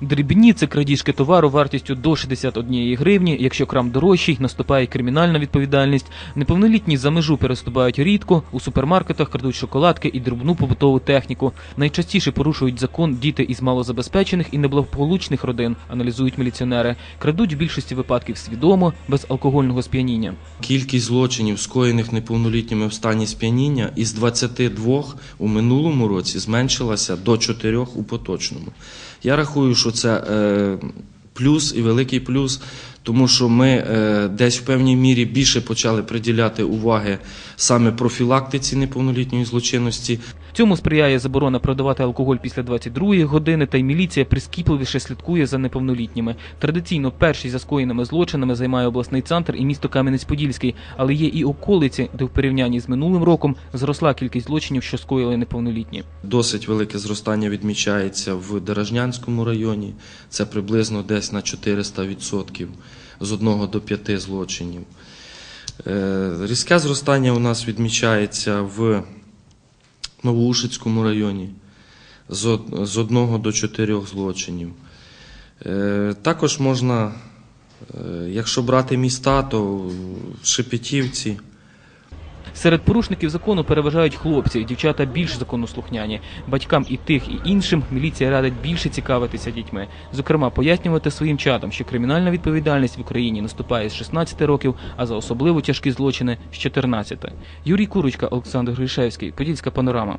Дрібні це крадіжки товару вартістю до 61 гривні. Якщо крам дорожчий, наступає кримінальна відповідальність. Неповнолітні за межу переступають рідко. У супермаркетах крадуть шоколадки і дрібну побутову техніку. Найчастіше порушують закон діти із малозабезпечених і неблагополучних родин, аналізують міліціонери. Крадуть в більшості випадків свідомо, без алкогольного сп'яніння. Кількість злочинів, скоєних неповнолітніми в стані сп'яніння, із 22 у минулому році зменшилася до 4 у поточному. Я рахую, що це е, плюс і великий плюс, тому що ми е, десь в певній мірі більше почали приділяти уваги саме профілактиці неповнолітньої злочинності. Цьому сприяє заборона продавати алкоголь після 22-ї години, та й міліція прискіпливіше слідкує за неповнолітніми. Традиційно перший за скоєними злочинами займає обласний центр і місто Кам'янець-Подільський, але є і околиці, де в порівнянні з минулим роком зросла кількість злочинів, що скоїли неповнолітні. Досить велике зростання відмічається в Деражнянському районі. Це приблизно десь на 400% з 1 до 5 злочинів. Е, Різке зростання у нас відмічається в Новоушицькому районі з од- 1 до 4 злочинів. Е, Також можна, е, якщо брати міста, то в Шепетівці. Серед порушників закону переважають хлопці, дівчата більш законослухняні. Батькам і тих, і іншим міліція радить більше цікавитися дітьми. Зокрема, пояснювати своїм чатам, що кримінальна відповідальність в Україні наступає з 16 років, а за особливо тяжкі злочини з 14. Юрій Курочка, Олександр Гришевський, Подільська панорама.